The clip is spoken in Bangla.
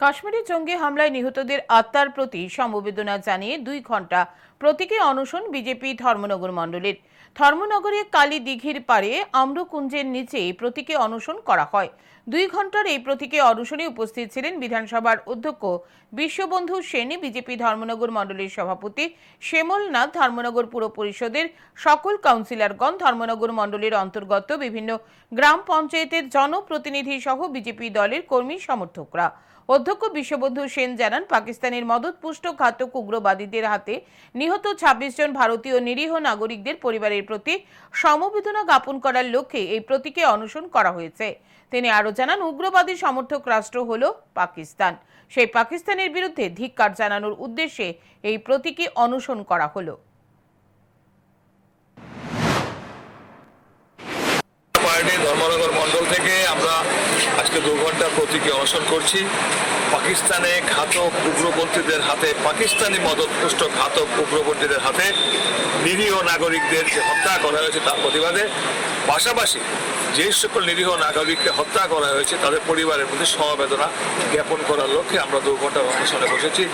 কাশ্মীরি জঙ্গি হামলায় নিহতদের আত্মার প্রতি সমবেদনা জানিয়ে দুই ঘণ্টা প্রতীকী অনশন বিজেপি ধর্মনগর মণ্ডলীর। ধর্মনগরে কালী দিঘির পাড়ে আম্রকুঞ্জের নিচে প্রতীকে অনশন করা হয়। দুই ঘণ্টার এই প্রতীকে অনশনে উপস্থিত ছিলেন বিধানসভার অধ্যক্ষ বিশ্ববন্ধু সেনী বিজেপি ধর্মনগর মণ্ডলীর সভাপতি শ্যামল নাথ ধর্মনগর পুর পরিষদের সকল কাউন্সিলরগণ, ধর্মনগর মণ্ডলীর অন্তর্গত বিভিন্ন গ্রাম পঞ্চায়েতের জনপ্রতিনিধি সহ বিজেপি দলের কর্মী সমর্থকরা। অধ্যক্ষ বিশ্ববন্ধু সেন জানান, পাকিস্তানের মদতপুষ্ট ঘাতক উগ্রবাদীদের হাতে নিহত ২৬ জন ভারতীয় নিরীহ নাগরিকদের পরিবারের প্রতি সমবেদনা জ্ঞাপন করার লক্ষ্যে এই প্রতীকে অনশন করা হয়েছে। তিনি আরও জানান, উগ্রবাদী সমর্থক রাষ্ট্র হল পাকিস্তান। সেই পাকিস্তানের বিরুদ্ধে ধিক্কার জানানোর উদ্দেশ্যে এই প্রতীকে অনশন করা হলো। ধর্মনগর মণ্ডল থেকে আমরা আজকে দু ঘণ্টা প্রতীকে অনশন করছি। পাকিস্তানে ঘাতক উগ্রপন্থীদের হাতে, পাকিস্তানি মদতপুষ্ট ঘাতক উগ্রপন্থীদের হাতে নিরীহ নাগরিকদের যে হত্যা করা হয়েছে তার প্রতিবাদে। পাশাপাশি যে সকল নিরীহ নাগরিককে হত্যা করা হয়েছে, তাদের পরিবারের প্রতি সমবেদনা জ্ঞাপন করার লক্ষ্যে আমরা দু ঘণ্টা অনশনে বসেছি।